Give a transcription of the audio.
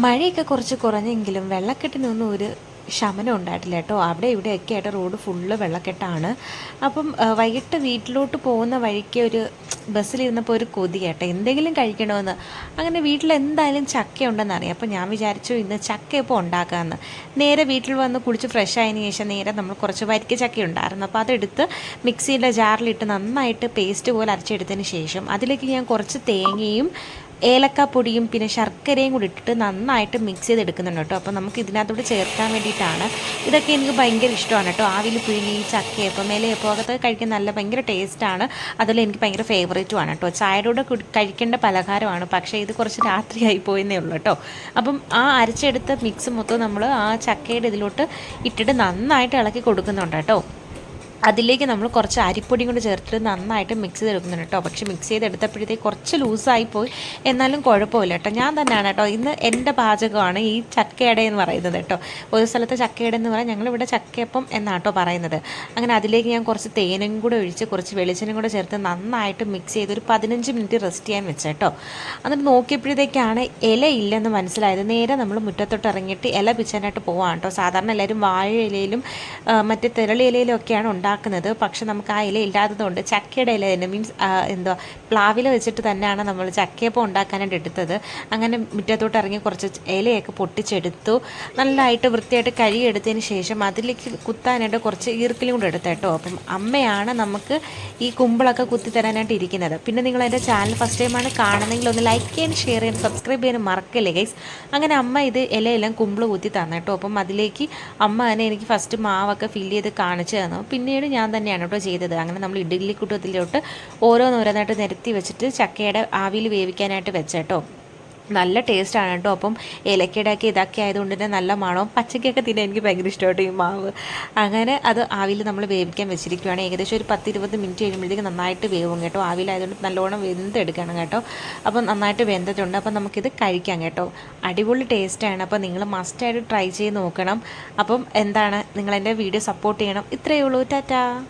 മഴയൊക്കെ കുറച്ച് കുറഞ്ഞെങ്കിലും വെള്ളക്കെട്ടിനൊന്നും ഒരു ശമനം ഉണ്ടായിട്ടില്ല കേട്ടോ. അവിടെ ഇവിടെയൊക്കെ ആയിട്ട് റോഡ് ഫുള്ള് വെള്ളക്കെട്ടാണ്. അപ്പം വൈകിട്ട് വീട്ടിലോട്ട് പോകുന്ന വഴിക്ക് ഒരു ബസ്സിലിരുന്നപ്പോൾ ഒരു കൊതി കേട്ടോ. എന്തെങ്കിലും കഴിക്കണമെന്ന്. അങ്ങനെ വീട്ടിൽ എന്തായാലും ചക്ക ഉണ്ടെന്ന് അറിയാം. അപ്പോൾ ഞാൻ വിചാരിച്ചു ഇന്ന് ചക്ക ഇപ്പോൾ ഉണ്ടാക്കാമെന്ന്. നേരെ വീട്ടിൽ വന്ന് കുളിച്ച് ഫ്രഷ് ആയതിനു ശേഷം നേരെ നമ്മൾ കുറച്ച് വരിക്ക ചക്ക ഉണ്ടായിരുന്നു. അപ്പോൾ അതെടുത്ത് മിക്സിയിലെ ജാറിലിട്ട് നന്നായിട്ട് പേസ്റ്റ് പോലെ അരച്ചെടുത്തതിന് ശേഷം അതിലേക്ക് ഞാൻ കുറച്ച് തേങ്ങയും ഏലക്കാപ്പൊടിയും പിന്നെ ശർക്കരയും കൂടി ഇട്ടിട്ട് നന്നായിട്ട് മിക്സ് ചെയ്തെടുക്കുന്നുണ്ട് കേട്ടോ. അപ്പോൾ നമുക്ക് ഇതിനകത്തോട്ട് ചേർക്കാൻ വേണ്ടിയിട്ടാണ്. ഇതൊക്കെ എനിക്ക് ഭയങ്കര ഇഷ്ടമാണ് കേട്ടോ. ആവിൽ പുഴുങ്ങി ചക്കയപ്പം ഇലയപ്പം അതൊക്കെ കഴിക്കാൻ നല്ല ഭയങ്കര ടേസ്റ്റാണ് അതിൽ എനിക്ക് ഭയങ്കര ഫേവറേറ്റുമാണ് കേട്ടോ. ചായയുടെ കുടി- കഴിക്കേണ്ട പലഹാരമാണ്. പക്ഷേ ഇത് കുറച്ച് രാത്രിയായി പോയെന്നേ ഉള്ളൂ കേട്ടോ. അപ്പം ആ അരച്ചെടുത്ത മിക്സ് മൊത്തം നമ്മൾ ആ ചക്കയുടെ ഇതിലോട്ട് ഇട്ടിട്ട് നന്നായിട്ട് ഇളക്കി കൊടുക്കുന്നുണ്ട് കേട്ടോ. അതിലേക്ക് നമ്മൾ കുറച്ച് അരിപ്പൊടി കൂടി ചേർത്തിട്ട് നന്നായിട്ട് മിക്സ് ചെയ്തെടുക്കുന്നുണ്ട് കേട്ടോ. പക്ഷേ മിക്സ് ചെയ്തെടുത്തപ്പോഴത്തേക്ക് കുറച്ച് ലൂസായി പോയി. എന്നാലും കുഴപ്പമില്ല കേട്ടോ. ഞാൻ തന്നെയാണ് കേട്ടോ. ഇന്ന് എന്റെ പാചകമാണ് ഈ ചക്കയട എന്ന് പറയുന്നത് കേട്ടോ. ഒരു സ്ഥലത്തെ ചക്കയട എന്ന് പറയാൻ ഞങ്ങളിവിടെ ചക്കയപ്പം എന്നാണ് കേട്ടോ പറയുന്നത്. അങ്ങനെ അതിലേക്ക് ഞാൻ കുറച്ച് തേനും കൂടെ ഒഴിച്ച് കുറച്ച് വെളിച്ചെണ്ണയും കൂടെ ചേർത്ത് നന്നായിട്ട് മിക്സ് ചെയ്ത് ഒരു പതിനഞ്ച് മിനിറ്റ് റെസ്റ്റ് ചെയ്യാൻ വെച്ചേട്ടോ എന്നിട്ട് നോക്കിയപ്പോഴത്തേക്കാണ് ഇല ഇല്ലെന്ന് മനസ്സിലായത്. നേരെ നമ്മൾ മുറ്റത്തോട്ട് ഇറങ്ങിയിട്ട് ഇല പിച്ചാനായിട്ട് പോവാണ് കേട്ടോ. സാധാരണ എല്ലാവരും വാഴ ഇലയിലും മറ്റേ തിരളി ഇലയിലും ഒക്കെയാണ് ഉണ്ടാക്കുന്നത്. പക്ഷെ നമുക്ക് ആ ഇല ഇല്ലാത്തതുകൊണ്ട് ചക്കയുടെ ഇല തന്നെ മീൻസ് എന്തോ പ്ലാവില വെച്ചിട്ട് തന്നെയാണ് നമ്മൾ ചക്കയപ്പം ഉണ്ടാക്കാനായിട്ട് എടുത്തത്. അങ്ങനെ മുറ്റത്തോട്ട് ഇറങ്ങി കുറച്ച് ഇലയൊക്കെ പൊട്ടിച്ചെടുത്തു. നല്ലതായിട്ട് വൃത്തിയായിട്ട് കഴുകിയെടുത്തതിന് ശേഷം അതിലേക്ക് കുത്താനായിട്ട് കുറച്ച് ഈർക്കിലും കൂടെ എടുത്തു കേട്ടോ. അപ്പം അമ്മയാണ് നമുക്ക് ഈ കുമ്പിളൊക്കെ കുത്തി തരാനായിട്ട് ഇരിക്കുന്നത്. പിന്നെ നിങ്ങൾ എന്റെ ചാനൽ ഫസ്റ്റ് ടൈമാണ് കാണുന്നെങ്കിൽ ഒന്ന് ലൈക്ക് ചെയ്യാനും ഷെയർ ചെയ്യാനും സബ്സ്ക്രൈബ് ചെയ്യാനും മറക്കല്ലേ ഗൈസ് അങ്ങനെ അമ്മ ഇത് ഇലയെല്ലാം കുമ്പിൾ കുത്തി തന്നു കേട്ടോ. അപ്പം അതിലേക്ക് അമ്മ തന്നെ എനിക്ക് ഫസ്റ്റ് മാവൊക്കെ ഫില്ല് ചെയ്ത് കാണിച്ചു തന്നു. പിന്നീട് ഞാൻ തന്നെയാണ് കേട്ടോ ചെയ്തത്. അങ്ങനെ നമ്മൾ ഇഡ്ഡലി കുട്ടത്തിലോട്ട് ഓരോന്നോരോന്നായിട്ട് നിരത്തി വെച്ചിട്ട് ചക്കയുടെ ആവിയിൽ വേവിക്കാനായിട്ട് വെച്ചേട്ടോ. നല്ല ടേസ്റ്റാണ് കേട്ടോ. അപ്പം ഏലക്കയുടെയൊക്കെ ഇതൊക്കെ ആയതുകൊണ്ട് തന്നെ നല്ല മണവും പച്ചക്കൊക്കെ തിന്നാൻ എനിക്ക് ഭയങ്കര ഇഷ്ടമായിട്ട് ഈ മാവ്. അങ്ങനെ അത് ആവിയിൽ നമ്മൾ വേവിക്കാൻ വെച്ചിരിക്കുകയാണ് ഏകദേശം ഒരു പത്ത് ഇരുപത് മിനിറ്റ് കഴിയുമ്പോഴത്തേക്ക് നന്നായിട്ട് വേവും കേട്ടോ. ആവിയിലായതുകൊണ്ട് നല്ലോണം വെന്തെടുക്കണം കേട്ടോ. അപ്പം നന്നായിട്ട് വെന്തിട്ടുണ്ട് അപ്പം നമുക്കിത് കഴിക്കാം കേട്ടോ. അടിപൊളി ടേസ്റ്റാണ് അപ്പോൾ നിങ്ങൾ മസ്റ്റായിട്ട് ട്രൈ ചെയ്ത് നോക്കണം. അപ്പം എന്താണ്? നിങ്ങളെന്റെ വീഡിയോ സപ്പോർട്ട് ചെയ്യണം. ഇത്രയേ ഉള്ളൂ. ടാറ്റാ.